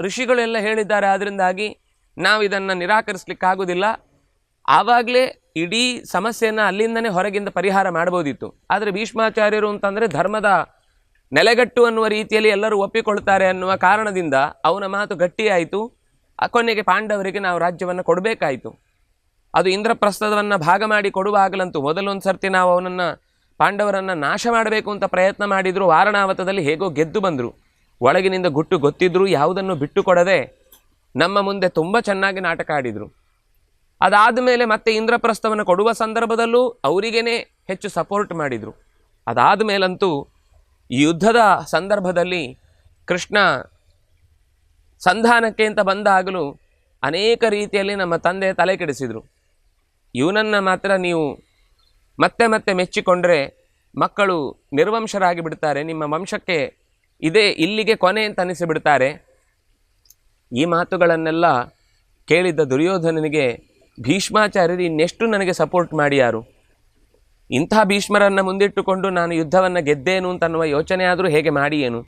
ಋಷಿಗಳೆಲ್ಲ ಹೇಳಿದ್ದಾರೆ. ಆದ್ದರಿಂದಾಗಿ ನಾವು ಇದನ್ನು ನಿರಾಕರಿಸ್ಲಿಕ್ಕಾಗೋದಿಲ್ಲ. ಆವಾಗಲೇ ಇಡೀ ಸಮಸ್ಯೆಯನ್ನು ಅಲ್ಲಿಂದನೇ ಹೊರಗಿಂದ ಪರಿಹಾರ ಮಾಡ್ಬೋದಿತ್ತು. ಆದರೆ ಭೀಷ್ಮಾಚಾರ್ಯರು ಅಂತಂದರೆ ಧರ್ಮದ ನೆಲೆಗಟ್ಟು ಅನ್ನುವ ರೀತಿಯಲ್ಲಿ ಎಲ್ಲರೂ ಒಪ್ಪಿಕೊಳ್ತಾರೆ ಅನ್ನುವ ಕಾರಣದಿಂದ ಅವನ ಮಾತು ಗಟ್ಟಿಯಾಯಿತು. ಕೊನೆಗೆ ಪಾಂಡವರಿಗೆ ನಾವು ರಾಜ್ಯವನ್ನು ಕೊಡಬೇಕಾಯಿತು. ಅದು ಇಂದ್ರಪ್ರಸ್ಥದವನ್ನು ಭಾಗ ಮಾಡಿ ಕೊಡುವಾಗಲಂತೂ ಮೊದಲೊಂದು ಸರ್ತಿ ನಾವು ಅವನನ್ನು ಪಾಂಡವರನ್ನು ನಾಶ ಮಾಡಬೇಕು ಅಂತ ಪ್ರಯತ್ನ ಮಾಡಿದ್ರು. ವಾರಣಾವತದಲ್ಲಿ ಹೇಗೋ ಗೆದ್ದು ಬಂದರು. ಒಳಗಿನಿಂದ ಗುಟ್ಟು ಗೊತ್ತಿದ್ರೂ ಯಾವುದನ್ನು ಬಿಟ್ಟುಕೊಡದೆ ನಮ್ಮ ಮುಂದೆ ತುಂಬ ಚೆನ್ನಾಗಿ ನಾಟಕ ಆಡಿದರು. ಅದಾದ ಮೇಲೆ ಮತ್ತೆ ಇಂದ್ರಪ್ರಸ್ಥವನ್ನು ಕೊಡುವ ಸಂದರ್ಭದಲ್ಲೂ ಅವರಿಗೇ ಹೆಚ್ಚು ಸಪೋರ್ಟ್ ಮಾಡಿದರು. ಅದಾದ ಮೇಲಂತೂ ಯುದ್ಧದ ಸಂದರ್ಭದಲ್ಲಿ ಕೃಷ್ಣ ಸಂಧಾನಕ್ಕೆ ಅಂತ ಬಂದಾಗಲೂ ಅನೇಕ ರೀತಿಯಲ್ಲಿ ನಮ್ಮ ತಂದೆ ತಲೆ ಕೆಡಿಸಿದರು. ಇವನನ್ನು ಮಾತ್ರ ನೀವು ಮತ್ತೆ ಮತ್ತೆ ಮೆಚ್ಚಿಕೊಂಡ್ರೆ ಮಕ್ಕಳು ನಿರ್ವಂಶರಾಗಿ ಬಿಡ್ತಾರೆ. ನಿಮ್ಮ ವಂಶಕ್ಕೆ ಇದೇ ಇಲ್ಲಿಗೆ ಕೊನೆ ಅಂತ ಅನಿಸಿಬಿಡ್ತಾರೆ. ಈ ಮಾತುಗಳನ್ನೆಲ್ಲ ಕೇಳಿದ್ದ ದುರ್ಯೋಧನನಿಗೆ ಭೀಷ್ಮಾಚಾರ್ಯರು ಇನ್ನೆಷ್ಟು ನನಗೆ ಸಪೋರ್ಟ್ ಮಾಡಿ ಯಾರು ಭೀಷ್ಮರನ್ನು ಮುಂದಿಟ್ಟುಕೊಂಡು ನಾನು ಯುದ್ಧವನ್ನು ಗೆದ್ದೇನು ಅಂತನ್ನುವ ಯೋಚನೆ ಆದರೂ ಹೇಗೆ ಮಾಡಿ ಏನು